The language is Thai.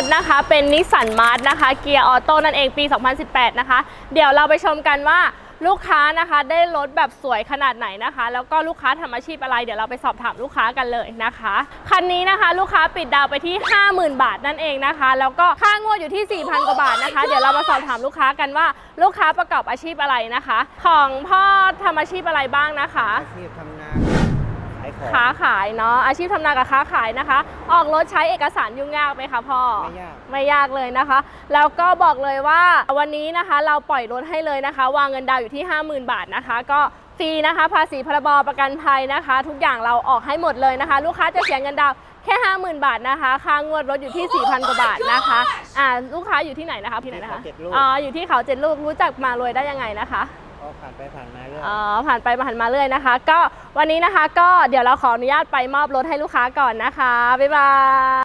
ถนะคะ เป็นนิสสันมาร์ทนะคะเกียร์ออโต้นั่นเองปี 2018 นะคะ เดี๋ยวเราไปชมกันว่าลูกค้านะคะได้รถแบบสวยขนาดไหนนะคะ แล้วก็ลูกค้าทำอาชีพอะไร เดี๋ยวเราไปสอบถามลูกค้ากันเลยนะคะคันนี้นะคะลูกค้าปิดดาวไปที่ 50,000 บาทนั่นเองนะคะ แล้วก็ค่างวดอยู่ที่ 4,000 กว่าบาทนะคะ เดี๋ยวเรามาสอบถามลูกค้ากันว่า ลูกค้าประกอบอาชีพอะไรนะคะ ของพ่อทำอาชีพอะไรบ้างนะคะอาชีพทำนาายของค้าขายเนาะอาชีพทำนากับค้าขายนะคะ ออกรถใช้เอกสารยุ่งยากไหมคะพ่อไม่ยากไม่ยากเลยนะคะ แล้วก็บอกเลยว่าวันนี้นะคะเราปล่อยรถให้เลยนะคะ วางเงินดาวน์อยู่ที่ 50,000 บาทนะคะ ก็ฟรีนะคะ ภาษีพรบประกันภัยนะคะ ทุกอย่างเราออกให้หมดเลยนะคะ ลูกค้าจะเสียเงินดาวน์แค่ 50,000 บาทนะคะค่างวดรถอยู่ที่ 4,000 กว่าบาทนะคะอ่าลูกค้าอยู่ที่ไหนนะคะที่ไหนนะคะที่เขาเจ็ดลูกอ๋ออยู่ที่เขาเจ็ดลูกรู้จักมารวยได้ยังไงนะคะ ก็ผ่านไปผ่านมาเรื่อยอ๋อผ่านไปผ่านมาเรื่อยนะคะ ก็วันนี้นะคะก็เดี๋ยวเราขออนุญาตไปมอบรถให้ลูกค้าก่อนนะคะ บ๊ายบาย